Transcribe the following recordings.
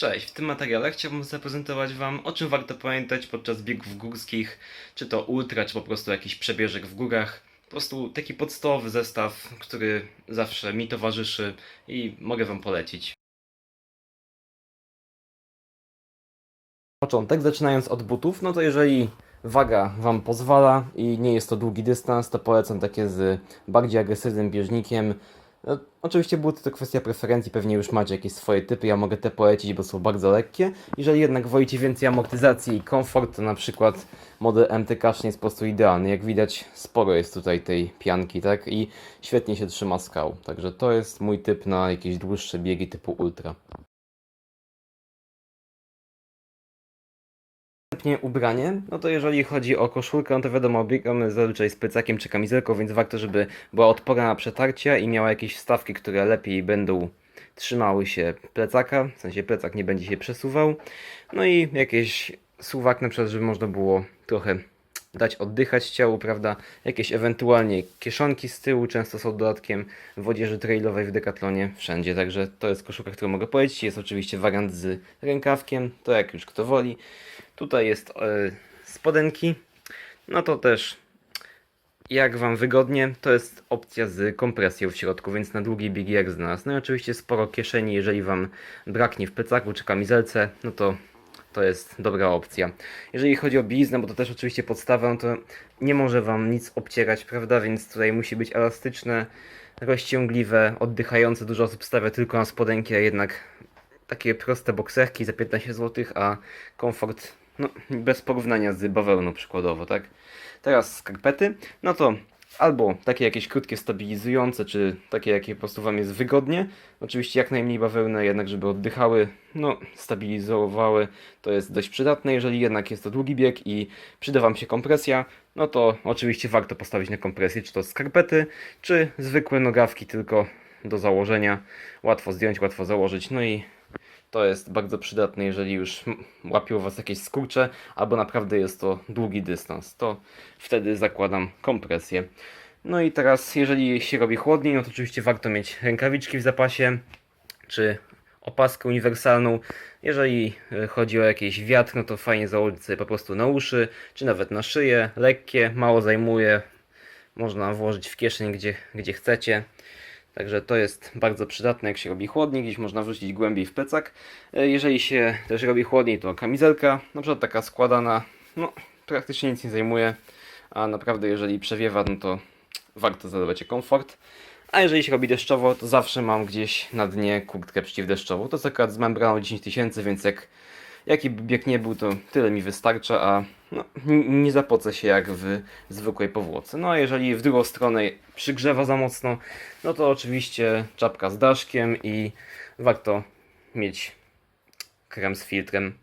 Cześć, w tym materiale chciałbym zaprezentować Wam, o czym warto pamiętać podczas biegów górskich, czy to ultra, czy po prostu jakiś przebieżek w górach. Po prostu taki podstawowy zestaw, który zawsze mi towarzyszy i mogę Wam polecić. Początek, zaczynając od butów, no to jeżeli waga Wam pozwala i nie jest to długi dystans, to polecam takie z bardziej agresywnym bieżnikiem. No, oczywiście buty to kwestia preferencji, pewnie już macie jakieś swoje typy, ja mogę te polecić, bo są bardzo lekkie. Jeżeli jednak wolicie więcej amortyzacji i komfort, to na przykład model MTK nie jest po prostu idealny. Jak widać, sporo jest tutaj tej pianki, tak? I świetnie się trzyma skał. Także to jest mój typ na jakieś dłuższe biegi typu ultra. Następnie ubranie, no to jeżeli chodzi o koszulkę, no to wiadomo, biegamy zazwyczaj z plecakiem czy kamizelką, więc warto, żeby była odporna na przetarcia i miała jakieś wstawki, które lepiej będą trzymały się plecaka, w sensie plecak nie będzie się przesuwał. No i jakieś suwak na przykład, żeby można było trochę dać oddychać ciału, prawda? Jakieś ewentualnie kieszonki z tyłu, często są dodatkiem w odzieży trailowej w Decathlonie, wszędzie, także to jest koszulka, którą mogę polecić. Jest oczywiście wariant z rękawkiem, to jak już kto woli. Tutaj jest e, spodenki, no to też jak Wam wygodnie, to jest opcja z kompresją w środku, więc na długie biegi jak znalazł. No i oczywiście sporo kieszeni, jeżeli Wam braknie w plecaku czy kamizelce, no to to jest dobra opcja. Jeżeli chodzi o bieliznę, bo to też oczywiście podstawa, no to nie może Wam nic obcierać, prawda, więc tutaj musi być elastyczne, rozciągliwe, oddychające. Dużo osób stawia tylko na spodenki, a jednak takie proste bokserki za 15 zł, a komfort no, bez porównania z bawełną przykładowo, tak? Teraz skarpety, no to albo takie jakieś krótkie stabilizujące, czy takie jakie po prostu Wam jest wygodnie. Oczywiście jak najmniej bawełny, jednak żeby oddychały, no stabilizowały, to jest dość przydatne. Jeżeli jednak jest to długi bieg i przyda Wam się kompresja, no to oczywiście warto postawić na kompresję, czy to skarpety, czy zwykłe nogawki tylko do założenia. Łatwo zdjąć, łatwo założyć, no i to jest bardzo przydatne, jeżeli już łapią Was jakieś skurcze, albo naprawdę jest to długi dystans. To wtedy zakładam kompresję. No i teraz, jeżeli się robi chłodniej, no to oczywiście warto mieć rękawiczki w zapasie, czy opaskę uniwersalną. Jeżeli e, chodzi o jakiś wiatr, no to fajnie założyć sobie po prostu na uszy, czy nawet na szyję. Lekkie, mało zajmuje, można włożyć w kieszeń, gdzie, gdzie chcecie. Także to jest bardzo przydatne, jak się robi chłodniej, gdzieś można wrzucić głębiej w plecak. E, Jeżeli się też robi chłodniej, to kamizelka, na przykład taka składana, no praktycznie nic nie zajmuje, a naprawdę jeżeli przewiewa, no to warto zadbać o komfort. A jeżeli się robi deszczowo, to zawsze mam gdzieś na dnie kurtkę przeciwdeszczową. To jest akurat z membraną 10 tysięcy, więc jak jaki bieg nie był, to tyle mi wystarcza, a no, nie zapocę się jak w zwykłej powłoce. No a jeżeli w drugą stronę przygrzewa za mocno, no to oczywiście czapka z daszkiem i warto mieć krem z filtrem.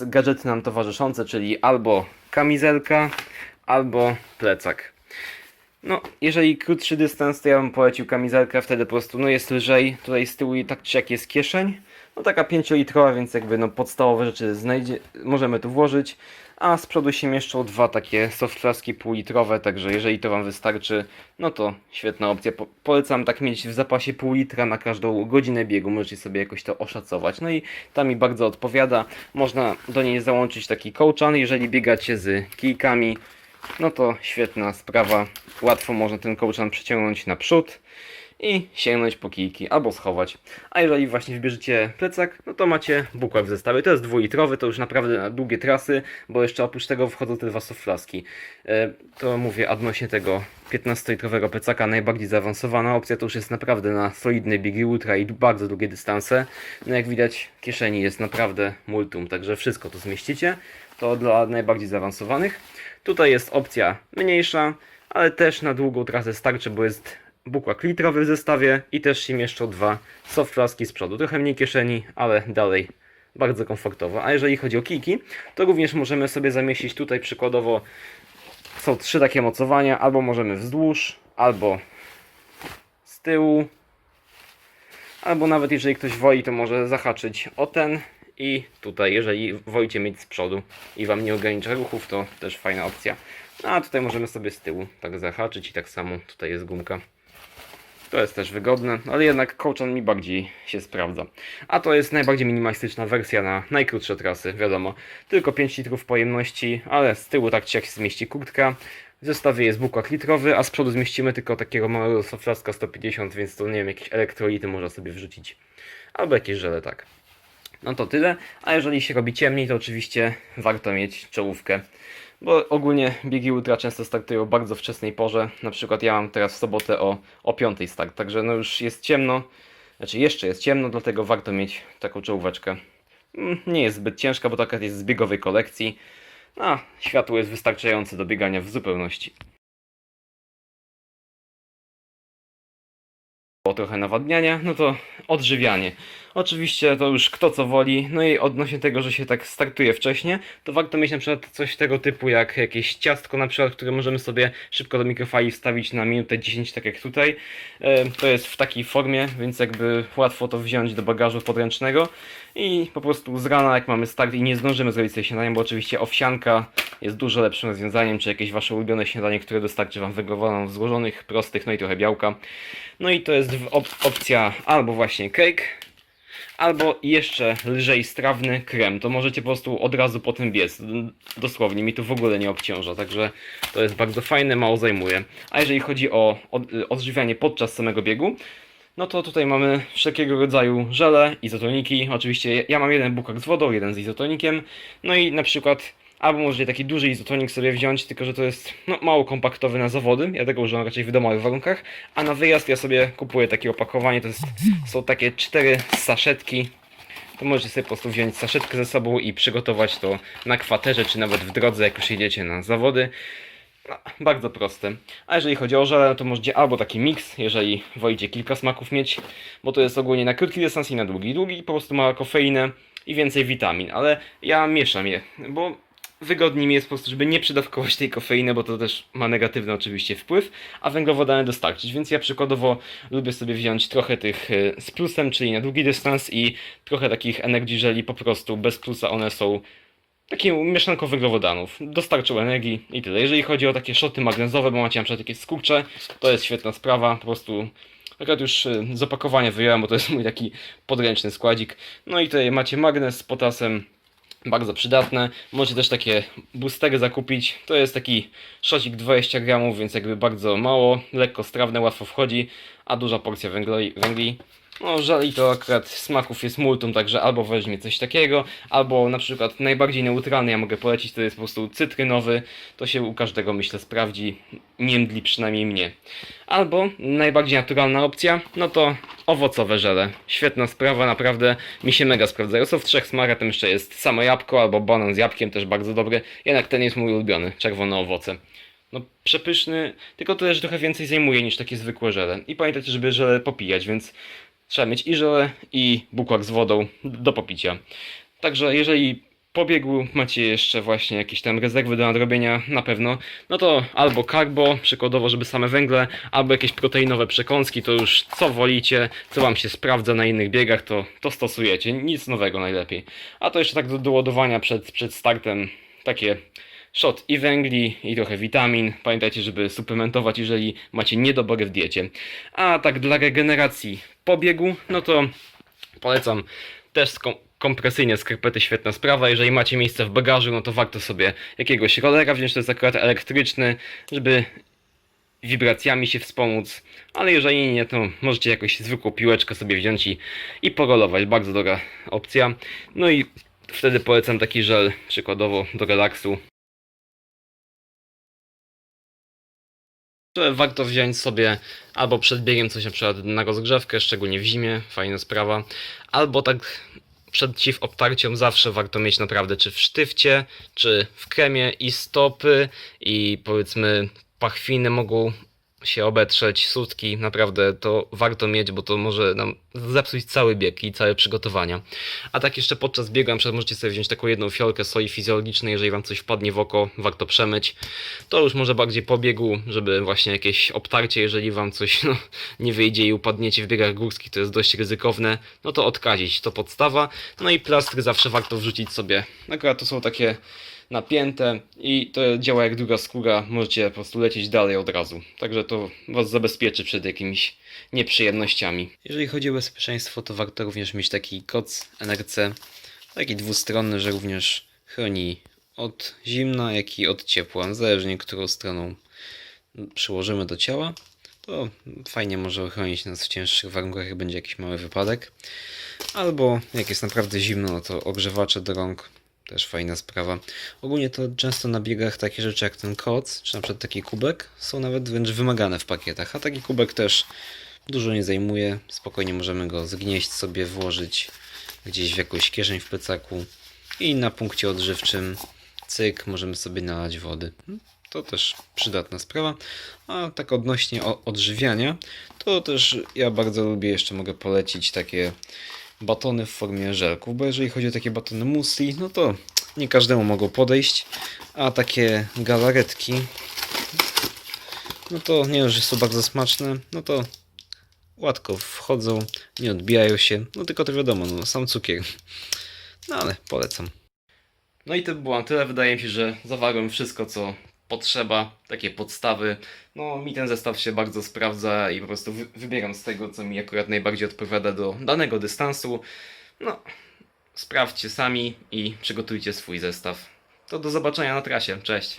Gadżety nam towarzyszące, czyli albo kamizelka, albo plecak. No, jeżeli krótszy dystans, to ja bym polecił kamizelkę, wtedy po prostu no jest lżej. Tutaj z tyłu i tak czy jak jest kieszeń. No taka 5-litrowa, więc jakby no podstawowe rzeczy znajdzie, możemy tu włożyć. A z przodu się mieszczą dwa takie softflaski półlitrowe, także jeżeli to Wam wystarczy, no to świetna opcja. Po polecam tak mieć w zapasie pół litra na każdą godzinę biegu, możecie sobie jakoś to oszacować. No i ta mi bardzo odpowiada. Można do niej załączyć taki kołczan, jeżeli biegacie z kijkami, no to świetna sprawa. Łatwo można ten kołczan przeciągnąć na przód i sięgnąć po kijki albo schować. A jeżeli właśnie wybierzecie plecak, no to macie bukłak w zestawie. To jest dwulitrowy, to już naprawdę na długie trasy, bo jeszcze oprócz tego wchodzą te dwa softflaski. E, To mówię odnośnie tego 15-litrowego plecaka, najbardziej zaawansowana opcja to już jest naprawdę na solidne biegi ultra i bardzo długie dystanse. No jak widać kieszeni jest naprawdę multum, także wszystko tu zmieścicie. To dla najbardziej zaawansowanych. Tutaj jest opcja mniejsza, ale też na długą trasę starczy, bo jest bukłak litrowy w zestawie i też się mieszczą dwa softflaski z przodu. Trochę mniej kieszeni, ale dalej bardzo komfortowo. A jeżeli chodzi o kijki, to również możemy sobie zamieścić tutaj przykładowo są trzy takie mocowania, albo możemy wzdłuż, albo z tyłu, albo nawet jeżeli ktoś woli, to może zahaczyć o ten i tutaj, jeżeli wolicie mieć z przodu i Wam nie ogranicza ruchów, to też fajna opcja. No, a tutaj możemy sobie z tyłu tak zahaczyć i tak samo tutaj jest gumka. To jest też wygodne, ale jednak kołczan mi bardziej się sprawdza. A to jest najbardziej minimalistyczna wersja na najkrótsze trasy, wiadomo. Tylko 5 litrów pojemności, ale z tyłu tak jak się zmieści kurtka. W zestawie jest bukłak litrowy, a z przodu zmieścimy tylko takiego małego soflaska 150, więc to nie wiem, jakieś elektrolity można sobie wrzucić. Albo jakieś żele, tak. No to tyle, a jeżeli się robi ciemniej, to oczywiście warto mieć czołówkę. Bo ogólnie biegi ultra często startują o bardzo wczesnej porze. Na przykład ja mam teraz w sobotę o, o 5 start, także no już jest ciemno. Znaczy jeszcze jest ciemno, dlatego warto mieć taką czołóweczkę. Mm, Nie jest zbyt ciężka, bo taka jest z biegowej kolekcji. A światło jest wystarczające do biegania w zupełności. Było trochę nawadniania, no to odżywianie. Oczywiście to już kto co woli, no i odnośnie tego, że się tak startuje wcześniej, to warto mieć na przykład coś tego typu jak jakieś ciastko na przykład, które możemy sobie szybko do mikrofali wstawić na minutę 10, tak jak tutaj. E, To jest w takiej formie, więc jakby łatwo to wziąć do bagażu podręcznego i po prostu z rana jak mamy start i nie zdążymy zrobić sobie śniadania, bo oczywiście owsianka jest dużo lepszym rozwiązaniem, czy jakieś wasze ulubione śniadanie, które dostarczy wam węglowodanów złożonych, prostych, no i trochę białka. No i to jest op opcja albo właśnie cake, albo jeszcze lżej strawny krem. To możecie po prostu od razu po tym biec. Dosłownie, mi to w ogóle nie obciąża, także to jest bardzo fajne, mało zajmuje. A jeżeli chodzi o od, odżywianie podczas samego biegu, no to tutaj mamy wszelkiego rodzaju żele, izotoniki. Oczywiście ja mam jeden bukak z wodą, jeden z izotonikiem. No i na przykład albo możecie taki duży izotonik sobie wziąć, tylko że to jest no, mało kompaktowy na zawody. Ja tego używam raczej w domowych warunkach. A na wyjazd ja sobie kupuję takie opakowanie. To jest, są takie cztery saszetki. To możecie sobie po prostu wziąć saszetkę ze sobą i przygotować to na kwaterze, czy nawet w drodze, jak już jedziecie na zawody. No, bardzo proste. A jeżeli chodzi o żele, no to możecie albo taki miks, jeżeli wolicie kilka smaków mieć, bo to jest ogólnie na krótki dystans i na długi. Długi po prostu ma kofeinę i więcej witamin, ale ja mieszam je, bo wygodniej mi jest po prostu, żeby nie przydawkować tej kofeiny, bo to też ma negatywny oczywiście wpływ, a węglowodany dostarczyć, więc ja przykładowo lubię sobie wziąć trochę tych y, z plusem, czyli na długi dystans i trochę takich energy żeli po prostu bez plusa one są taką mieszanką węglowodanów. Dostarczył energii i tyle. Jeżeli chodzi o takie szoty magnezowe, bo macie na przykład jakieś skurcze, to jest świetna sprawa. Po prostu akurat już y, z opakowania wyjąłem, bo to jest mój taki podręczny składzik. No i tutaj macie magnes z potasem. Bardzo przydatne. Możecie też takie boostery zakupić. To jest taki szocik 20 gramów, więc jakby bardzo mało, lekko strawne, łatwo wchodzi, a duża porcja węgli. węgli. No, żali to akurat smaków jest multum, także albo weźmie coś takiego, albo na przykład najbardziej neutralny ja mogę polecić, to jest po prostu cytrynowy, to się u każdego myślę sprawdzi, nie mdli przynajmniej mnie. Albo najbardziej naturalna opcja, no to owocowe żele. Świetna sprawa, naprawdę mi się mega sprawdzają. Są w trzech smakach, tam jeszcze jest samo jabłko albo banan z jabłkiem, też bardzo dobry, jednak ten jest mój ulubiony, czerwone owoce. No przepyszny, tylko to też trochę więcej zajmuje niż takie zwykłe żele. I pamiętajcie, żeby żele popijać, więc trzeba mieć i żelę, i bukłak z wodą do popicia. Także jeżeli po biegu macie jeszcze właśnie jakieś tam rezerwy do nadrobienia, na pewno, no to albo carbo, przykładowo, żeby same węgle, albo jakieś proteinowe przekąski, to już co wolicie, co wam się sprawdza na innych biegach, to, to stosujecie. Nic nowego najlepiej. A to jeszcze tak do doładowania przed, przed startem, takie shot i węgli, i trochę witamin. Pamiętajcie, żeby suplementować, jeżeli macie niedobory w diecie. A tak dla regeneracji po biegu, no to polecam też kom- kompresyjne skarpety, świetna sprawa. Jeżeli macie miejsce w bagażu, no to warto sobie jakiegoś rollera wziąć, to jest akurat elektryczny, żeby wibracjami się wspomóc, ale jeżeli nie, to możecie jakąś zwykłą piłeczkę sobie wziąć i, i porolować. Bardzo dobra opcja. No i wtedy polecam taki żel przykładowo do relaksu. Że warto wziąć sobie albo przed biegiem coś na przykład na rozgrzewkę, szczególnie w zimie, fajna sprawa, albo tak przeciw obtarciom zawsze warto mieć naprawdę czy w sztywcie, czy w kremie i stopy i powiedzmy pachwiny mogą się obetrzeć, sutki, naprawdę to warto mieć, bo to może nam zepsuć cały bieg i całe przygotowania. A tak jeszcze podczas biegu na możecie sobie wziąć taką jedną fiolkę soli fizjologicznej, jeżeli wam coś wpadnie w oko, warto przemyć. To już może bardziej po biegu, żeby właśnie jakieś obtarcie, jeżeli wam coś no, nie wyjdzie i upadniecie w biegach górskich, to jest dość ryzykowne, no to odkazić, to podstawa. No i plastry zawsze warto wrzucić sobie. Akurat to są takie napięte i to działa jak druga skóra, możecie po prostu lecieć dalej od razu. Także to Was zabezpieczy przed jakimiś nieprzyjemnościami. Jeżeli chodzi o bezpieczeństwo, to warto również mieć taki koc NRC, taki dwustronny, że również chroni od zimna, jak i od ciepła, zależnie którą stroną przyłożymy do ciała. To fajnie może ochronić nas w cięższych warunkach, jak będzie jakiś mały wypadek. Albo jak jest naprawdę zimno, no to ogrzewacze do rąk też fajna sprawa. Ogólnie to często na biegach takie rzeczy jak ten koc, czy na przykład taki kubek, są nawet wręcz wymagane w pakietach. A taki kubek też dużo nie zajmuje. Spokojnie możemy go zgnieść sobie, włożyć gdzieś w jakąś kieszeń w plecaku i na punkcie odżywczym cyk, możemy sobie nalać wody. To też przydatna sprawa. A tak odnośnie odżywiania, to też ja bardzo lubię, jeszcze mogę polecić takie batony w formie żelków, bo jeżeli chodzi o takie batony musli, no to nie każdemu mogą podejść, a takie galaretki, no to nie że są bardzo smaczne, no to łatwo wchodzą, nie odbijają się, no tylko to wiadomo, no sam cukier. No ale polecam. No i to by było na tyle. Wydaje mi się, że zawarłem wszystko, co potrzeba, takie podstawy. No, mi ten zestaw się bardzo sprawdza i po prostu wy- wybieram z tego, co mi akurat najbardziej odpowiada do danego dystansu. No, sprawdźcie sami i przygotujcie swój zestaw. To do zobaczenia na trasie. Cześć.